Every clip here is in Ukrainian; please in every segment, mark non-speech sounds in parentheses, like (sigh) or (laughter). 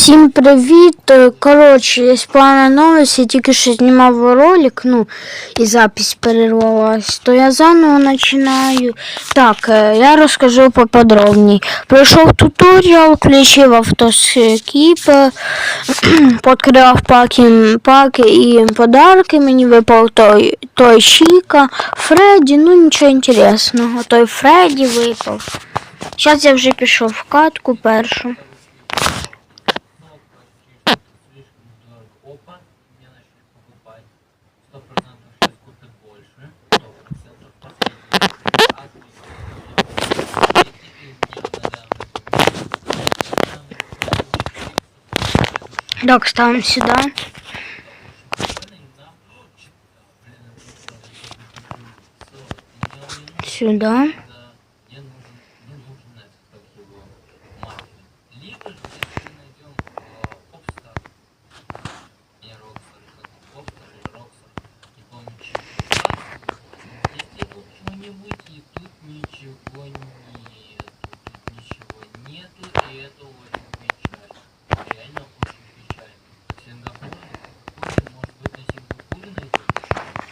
Всім привіт! Коротше, є погана новость, я тільки що знімав ролик, ну, і запись перервалась, то я заново починаю. Так, е, я розкажу поподробней. Пройшов туторіал, включив автоскіп, е, (clears throat) паки, паки і подарки, мені випав той, той Чіка, Фредді, ну нічого інтересного, той Фредді випав. Зараз я вже пішов в катку першу. Так, ставим сюда. Сюда.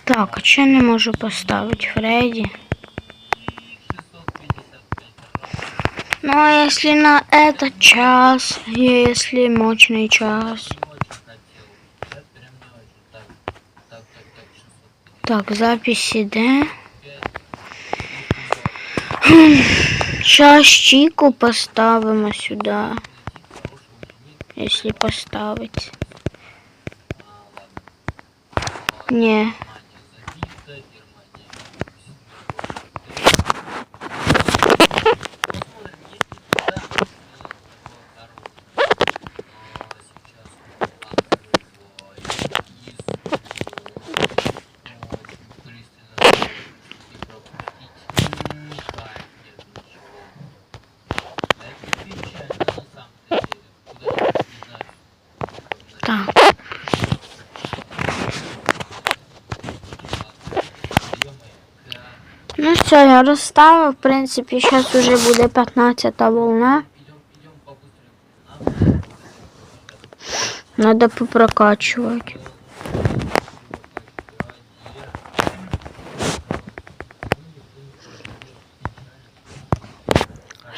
Так, а что не можу поставить Фредди? 655 Ну, а если на этот час, если мощный час. не очень хотел. Я прям не очень. Так, так, так, так, 605. Так, запись іде. Сейчас Чику поставимо сюда, если поставить. Не. Все, я розставив. В принципі, зараз уже буде 15 волна. Надо попрокачувати.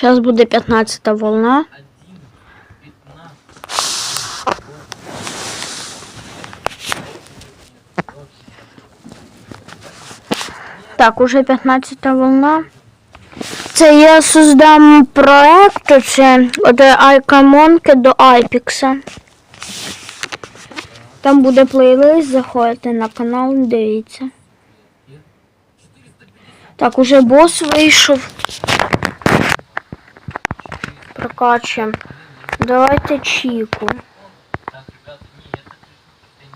Зараз буде 15 волна. Так, уже 15 волна. Це я создам проект, це від Айкамонки до Айпікса. Там буде плейлист, заходите на канал, дивіться. Так, уже бос вийшов. Прокачуємо. Давайте чіку.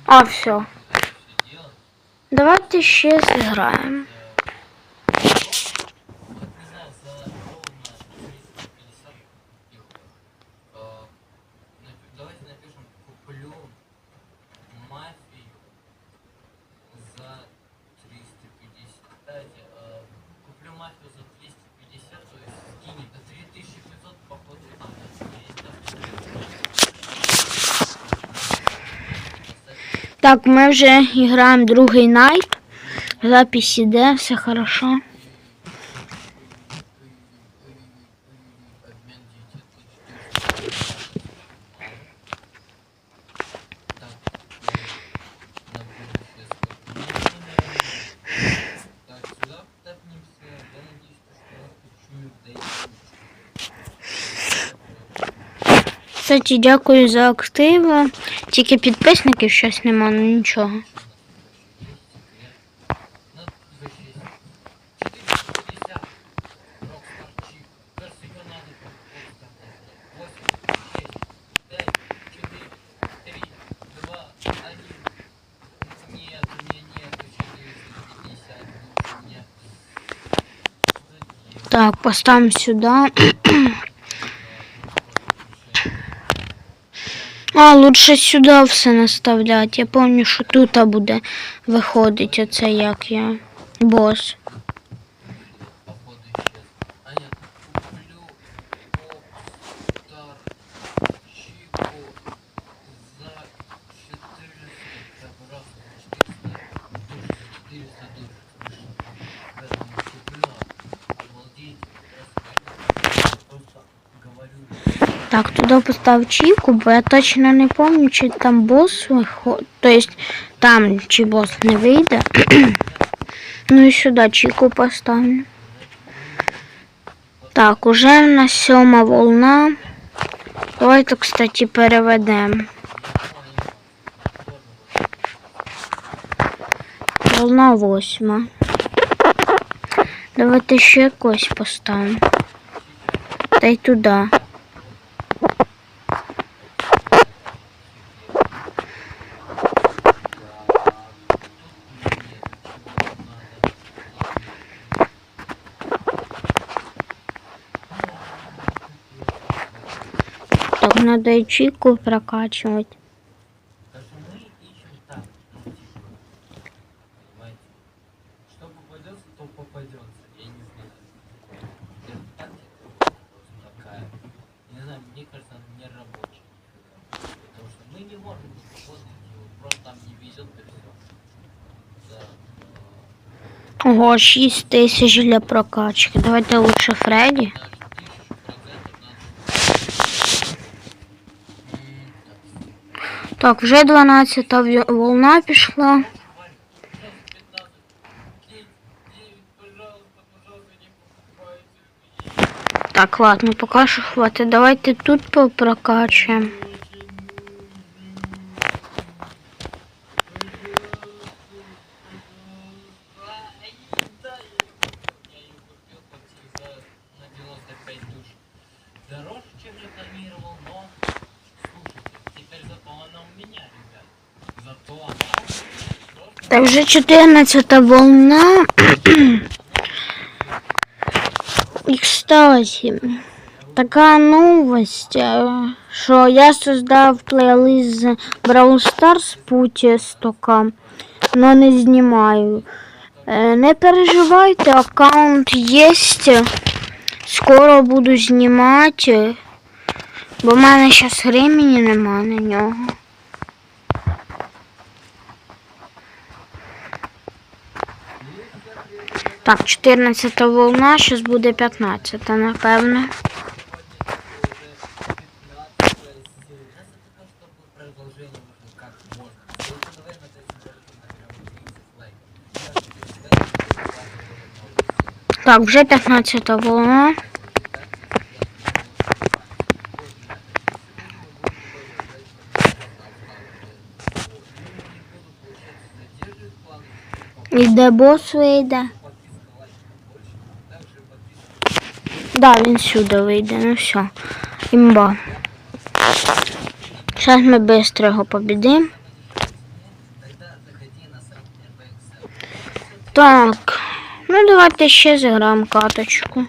А, все. Давайте ще зіграємо. Так, ми вже граємо другий найт. Запись іде, все хорошо. обмен детей. Так, на будущее Так, сюда тапнемся. Я надеюсь, что нас почуют, да и Кстати, дякую за активи. Тільки підписників щось нема, ну нічого. на за 6. 450. Рокстар Чик. Кажется, ее надо Рокстар. 8, 6, 5, 4, 3, 2, 1. Нет, у меня нету 450. Лучше мне. Так, поставимо сюди. А, лучше сюди все наставляти. Я пам'ятаю, що тут буде виходить оце як я. Бос. Так, туди постав Чіку, бо я точно не пам'ятаю, чи там бос виходить. Тобто там чи бос не вийде. (clears throat) ну і сюди Чіку поставлю. Так, уже в нас сьома волна. Давайте, кстати, переведемо. Волна восьма. Давайте ще якось поставимо. Та й туди. Все. Да. э, Ого, 6 тисяч для прокачки. Давайте лучше Фредді. Так, вже 12 волна пішла. Так, ладно, поки що хватить. Давайте тут попрокачуємо. Так, вже 14 волна. І, кстати, така новость, е, що я создав плейлист з Brawl Stars путь стока, но не знімаю. Е, Не переживайте, аккаунт є. Скоро буду знімати, бо в мене зараз времени нема на нього. Так, 14 волна, зараз буде 15, напевно. Сейчас это чтобы продолжение можно как можно. Вот давай на 30 наберем 30 лайков. Так, вже 15 волна. Іде бос вийде. Да, він сюди вийде, ну все. Імба. Зараз ми швидко його побідимо. Так, ну давайте ще зіграємо каточку.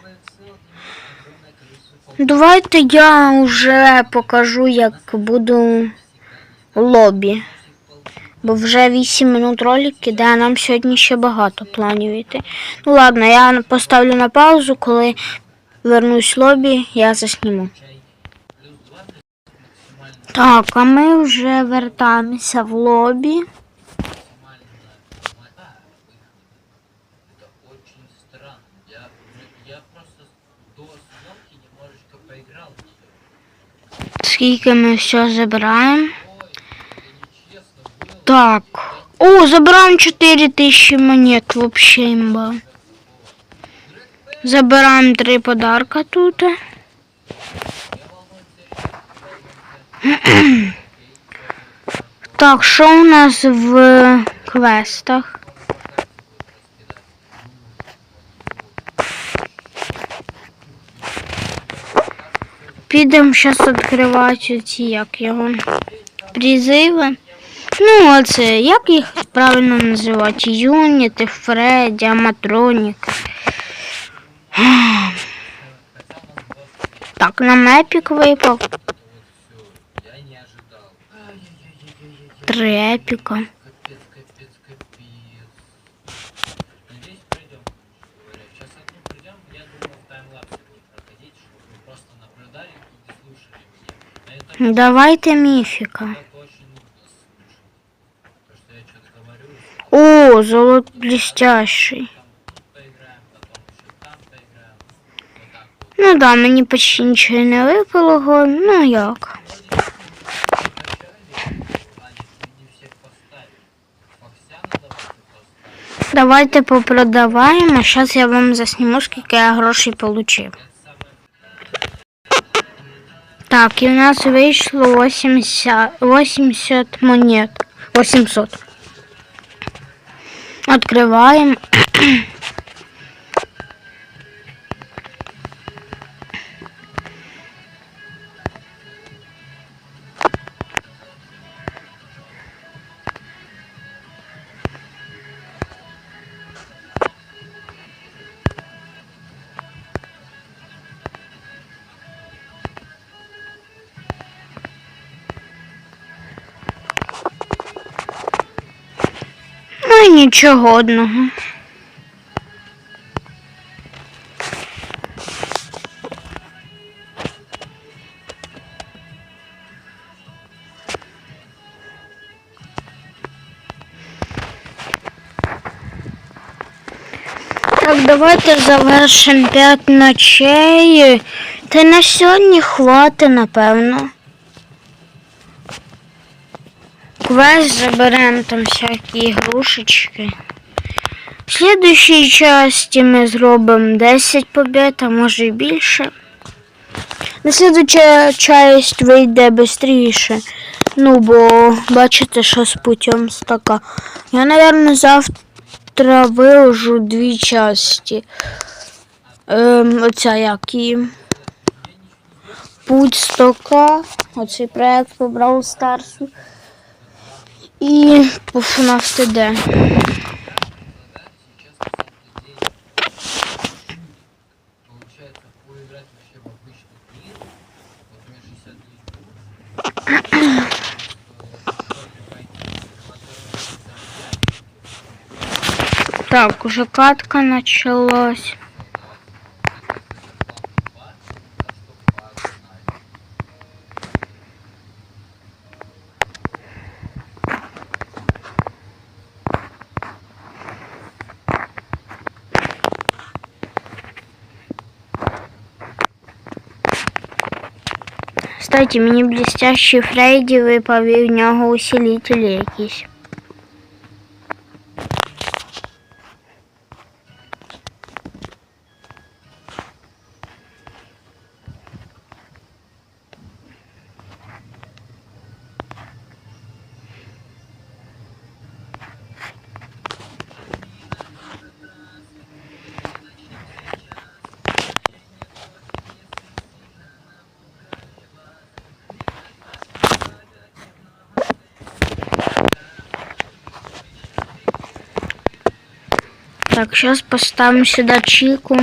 Давайте я вже покажу, як буду лобі. Бо вже 8 минут ролик а нам сьогодні ще багато планів йти. Ну ладно, я поставлю на паузу, коли вернусь в лобі, я засніму. чай. Плюс 20 максимально, Так, а ми вже вертаємося в лобі. максимально мета выхода. Это очень странно. Я, уже- я просто до съемки немножечко поиграл. в неё. Скільки ми все забираємо. Ой, это нечестно было. Так. О, забираємо 4000 монет, вообще імба. Забираємо три подарка тут. Так, що у нас в квестах? Підемо зараз відкривати ці, як його, призиви. Ну, оце, як їх правильно називати? Юніти, Фредді, Аматронік. (sighs) Так, нам епік випав. Вот все. Я не ожидал. Ай-яй-яй-яй-яй-яй. Три епіка. Капец, капец, капец. Надеюсь, пройдем. Говорят. Сейчас одну придем, я думаю, в таймлапсе будет проходить, чтобы вы просто наблюдали и слушали меня. А это Давайте міфіка. это очень нудно слушать. Потому что я что-то говорю, О, золот блестящий. Ну да, мені почти нічого не випало, ну як. Давайте попродаваємо. Зараз я вам засніму, скільки я грошей отримав. Так, і у нас вийшло 80, 80 монет. 800. Откриваємо. Нічого одного. Так, давайте завершимо 5 ночей. Та на сьогодні хватить, напевно. Квест заберемо там всякі ігрушечки. В слідущій часті ми зробимо 10 побед, а може і більше. На слідуча часть вийде швидше. Ну, бо бачите, що з путем така. Я, мабуть, завтра виложу дві часті. Ем, оця як і. Путь стока. Оцей проект по Brawl Старсу. І по FNAF TD. Получается, поиграть вообще в обычный мир, вот мне 60 лет. Так, уже катка началась. Кстати, мені блестящий Фрейді випав і в нього усилителі якісь. Так, сейчас поставим сюда чику.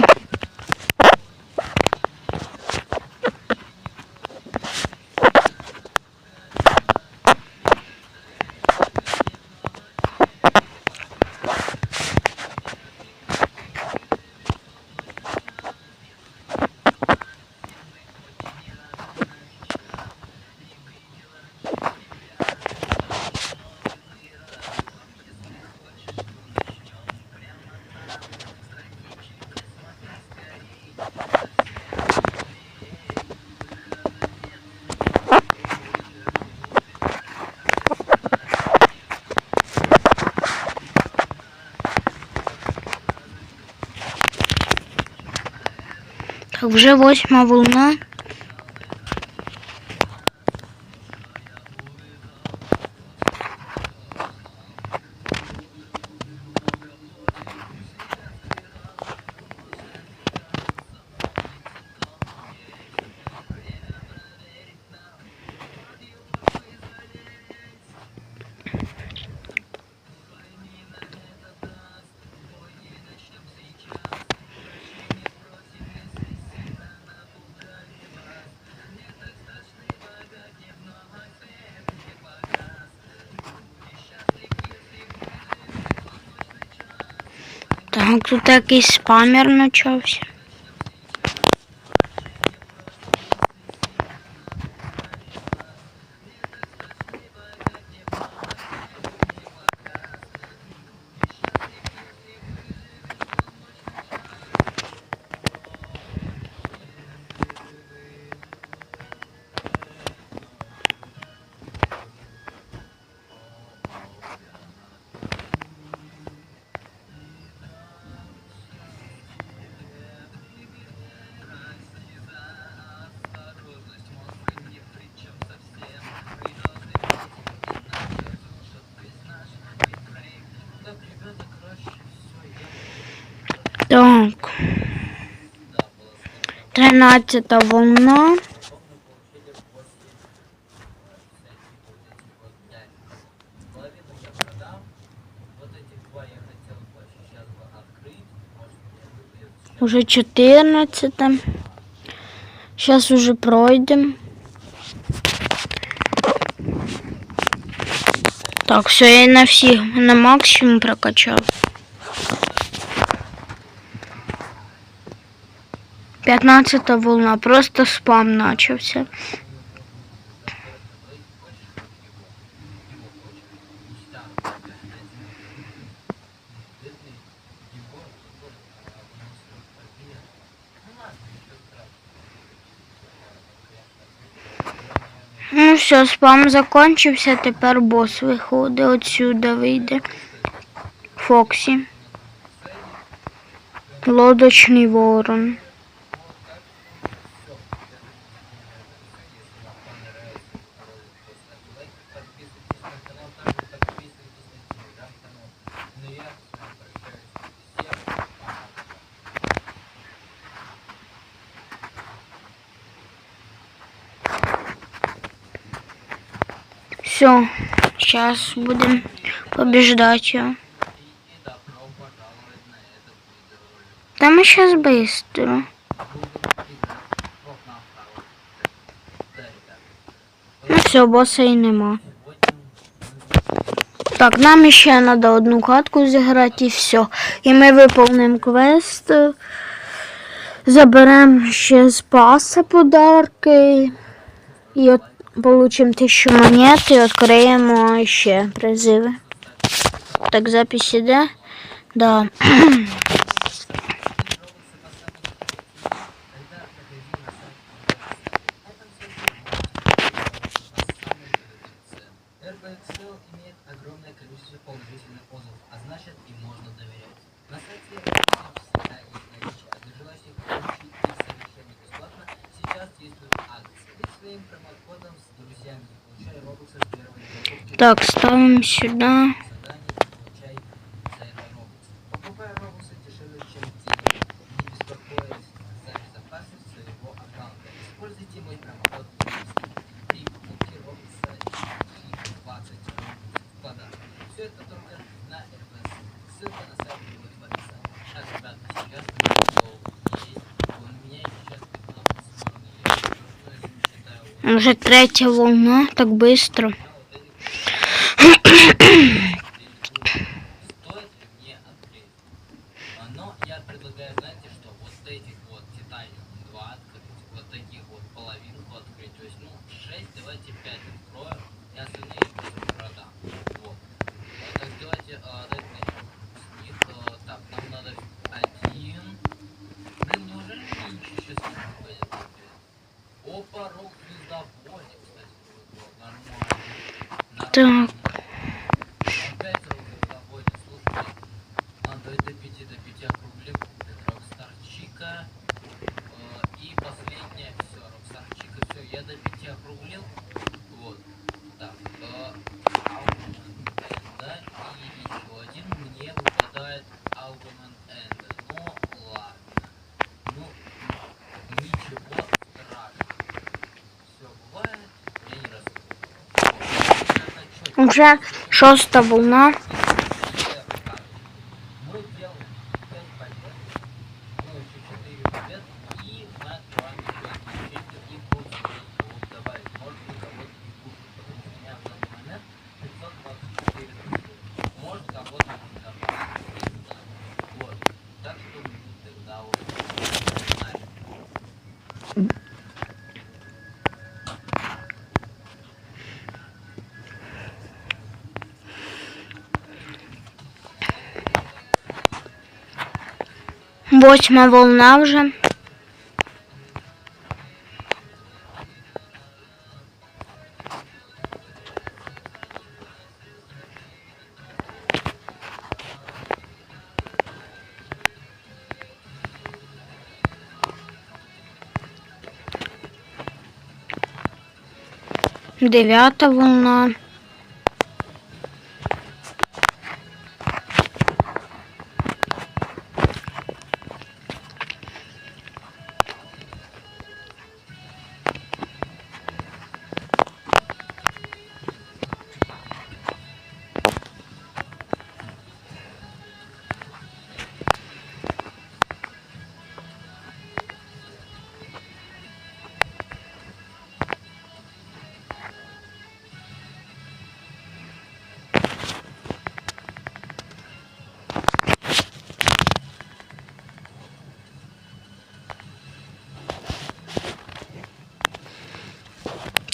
Вже восьма волна. Тут якийсь спамер почався. Тринадцята волна. Уже 14. Сейчас уже пройдем. Так, все, я на всех на максимум прокачал. 15 волна, просто спам начався. Ну все, спам закончився, тепер бос виходить, отсюда вийде. Фоксі. Лодочний ворон. Все, сейчас будем побеждать ее. Да мы сейчас быстро. Ну все, босса і нема. Так, нам ще треба одну катку зіграти і все. И ми виповнимо квест. Заберемо ще з паса подарки. І от Получим тысячу монет и откроем еще призывы. Так, записи, да? Да. своим Так, ставим сюда. Уже третья волна, так быстро. Уже шоста волна. Восьма волна уже. Девятая волна.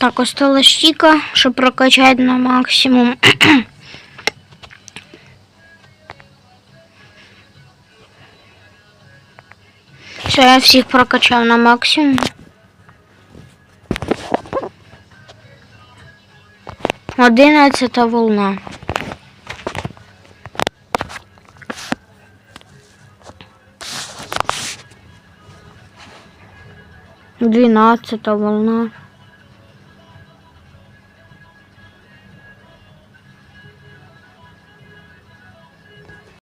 Так, осталась щіка, щоб прокачати на максимум. (clears throat) Все, я всіх прокачав на максимум. Одинадцята волна. Двенадцата волна.